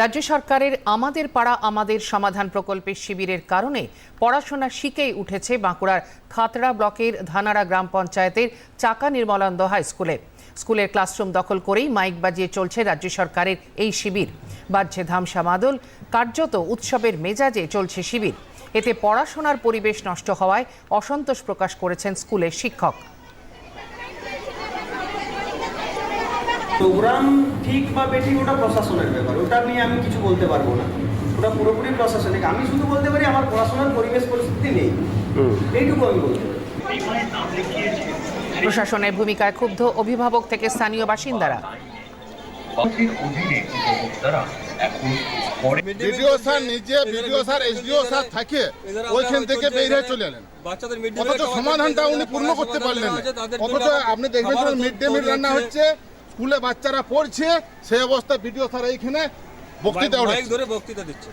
রাজ্য সরকারের আমাদের পাড়া, আমাদের সমাধান প্রকল্পের শিবিরের কারণে পড়াশোনা শিখেই উঠেছে বাঁকুড়ার খাতড়া ব্লকের ধানারা গ্রাম পঞ্চায়েতের চাকা নির্মলানন্দ হাই স্কুলে। স্কুলের ক্লাসরুম দখল করেই মাইক বাজিয়ে চলছে রাজ্য সরকারের এই শিবির। বাজছে ধামসা মাদল, কার্যত উৎসবের মেজাজে চলছে শিবির। এতে পড়াশোনার পরিবেশ নষ্ট হওয়ায় অসন্তোষ প্রকাশ করেছেন স্কুলের শিক্ষক। প্রোগ্রাম ঠিক বা বেঠিক ওটা প্রশাসনের ব্যাপার। ওটা নিয়ে আমি কিছু বলতে পারব না। ওটা পুরোপুরি প্রশাসনিক আমি শুধু বলতে পারি আমার পড়াশোনার পরিবেশ পরিস্থিতি নেই। এইটুকু আমি বলতে পারি। প্রশাসনের ভূমিকায় ক্ষুব্ধ অভিভাবক থেকে স্থানীয় বাসিন্দারা। পথের অধীনে উপভোক্তারা এখন পরে বিডিও স্যার নিজে বিডিও স্যার এসডিও স্যার থাকে ওইখান থেকে বের হয়ে চলে এলেন। অথচ সমাধানটা উনি পূর্ণ করতে পারলেন অথচ আপনি দেখবেন মিড ডে মিল রান্না হচ্ছে স্কুলে বাচ্চারা পড়ছে সেই অবস্থায় বিডিও স্যার এইখানে বক্তৃতা ধরে বক্তৃতা দিচ্ছে।